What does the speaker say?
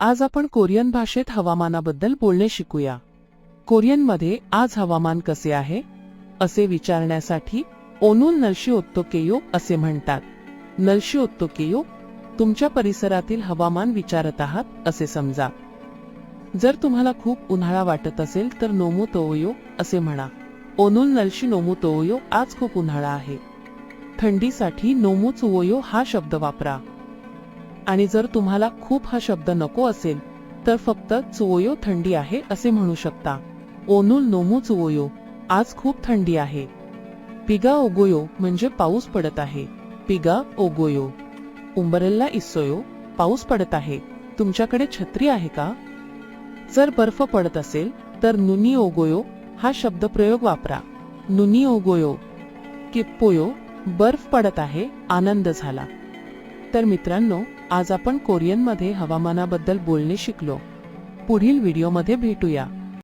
आज आपण कोरियन भाषेत हवामानाबद्दल बोलणे शिकूया. कोरियनमध्ये आज हवामान कसे आहे? असे विचारण्यासाठी ओनून नलशी ओत्तोकेयो असे म्हणतात. नलशी ओत्तोकेयो तुमच्या परिसरातील हवामान विचारत आहात असे समजा. जर तुम्हाला खूप उन्हाळा वाटत असेल तर नोमू तोयो असे म्हणा. ओनुल नलशी नोमू तोयो आज खूप उन्हाळा आहे. थंडीसाठी नोमू चुओयो हा शब्द वापरा. आणि जर तुम्हाला खूप हा शब्द नको असेल तर फक्त चुओयो थंडी आहे असे म्हणू शकता. ओनुल नोमू चुओयो आज खूप थंडी आहे. पिगा ओगोयो म्हणजे पाऊस पडत आहे. पिगा ओगोयो. उंबरेल्ला इसोयो पाऊस पडत आहे. तुमच्याकडे छत्री आहे का? जर बर्फ पडत असेल तर नुनी ओगोयो हा शब्दप्रयोग वापरा. नुनी ओगोयो. किप्पोयो बर्फ पडत आहे आनंद झाला. तर मित्रांनो आज आपण कोरियनमध्ये हवामानाबद्दल बोलणे शिकलो. पुढील व्हिडिओमध्ये भेटूया.